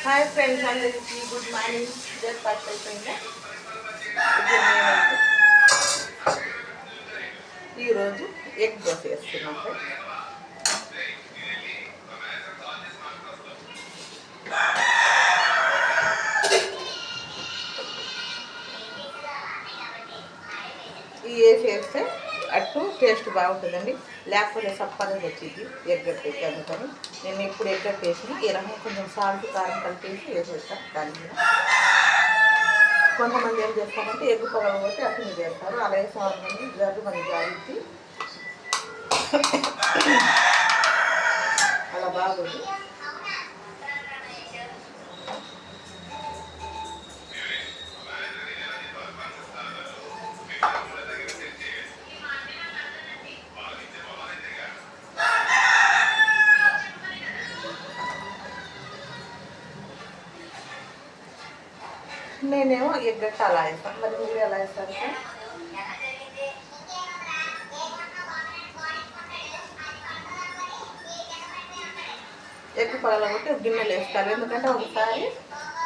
Hi friends అందరికీ good morning breakfast అయిపోయిందా ఇప్పుడు నేనైతే ఈరోజు ఎగ్ దోశ వేస్తున్నాం ఫ్రెండ్స్ ఈ వేసి వేస్తే అట్టు టేస్ట్ బాగుంటుందండి. లేకపోతే సప్పగా వచ్చింది ఎగ్గట్టు అందుకని నేను ఇప్పుడు ఎగ్గట్టు వేసి ఈ కొంచెం సాల్ట్ కారం కలిపేసి వేసేస్తాను దాని మీద కొంతమంది ఏం చేస్తారంటే ఎగ్గు పొగలు కొట్టి అట్టు మీద వేస్తారు. అలాగే వేసే జరుగు మంది జాగ్రత్త అలా బాగుంది నేనేమో ఎగ్గట్టు అలా వేస్తాను మరి మీరు ఎలా వేస్తారు? సార్ ఎగ్గు గిన్నెలు వేస్తారు. ఎందుకంటే ఒకసారి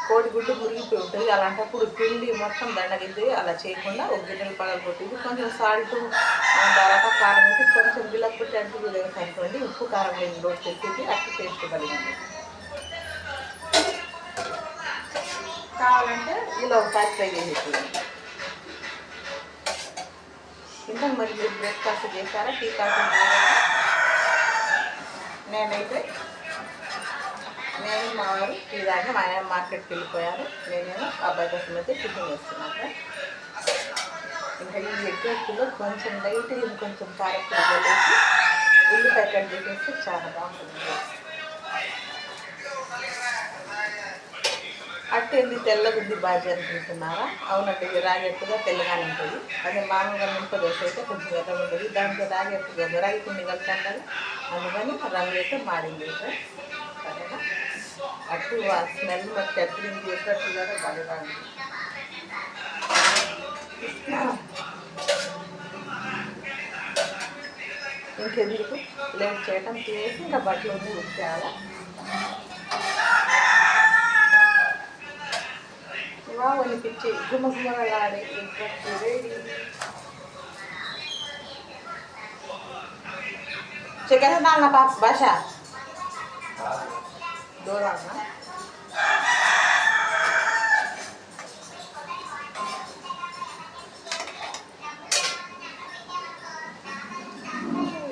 కోడి గుడ్డు ఉంటుంది. అలాంటప్పుడు పిండి మొత్తం దండగింది అలా చేయకుండా ఒక గిన్నెలు పగల కొంచెం సాల్ట్ తర్వాత కారం వేసి కొంచెం బిల్లపుట్టి అంటూ వేసి ఉప్పు కారం వేసి రోడ్ చేసేది అట్లా టేస్ట్ కలిగింది కావాలంటే ఇలా ఒక ప్యాక్ ఫ్రై చేసేది ఇంకా మరి మీరు బ్రేక్ఫాస్ట్ చేశారా టీ కాఫీ నేనైతే నేను మా వారు టీ తాగి మా ఆయన మార్కెట్కి వెళ్ళిపోయారు. నేనేమో అబ్బాయి కోసం అయితే టిఫిన్ చేస్తున్నాను. ఇంకా ఈ ఎగ్గులో కొంచెం లైట్ ఇంకొంచెం కారపొడి ఉల్లిపాయ కట్ చేసేస్తే చాలా బాగుంటుంది. ఏంది? తెల్లగా ఉంది బాజీ అనుకుంటున్నారా అవునండి ఇది రాగి అట్టుగా తెల్లగానే ఉంటుంది. అదే మామూలుగా మినప దోశ అయితే కొంచెం ఎర్ర ఉంటుంది. దాంట్లో రాగి రాగి పిండి కలిపాం కదా అందుకని రంగు అయితే మారింది. అయితే సరేనా ఆ స్మెల్ మరి అట్టు నుంచి బాగా బాగుంది ఇంకెందుకు? లేదు చేయటం చేసి ఇంకా బట్టలు ఉంది എനിക്ക് ഗുമഗുമകളാണ് Check na lang na ba siya? Dora na?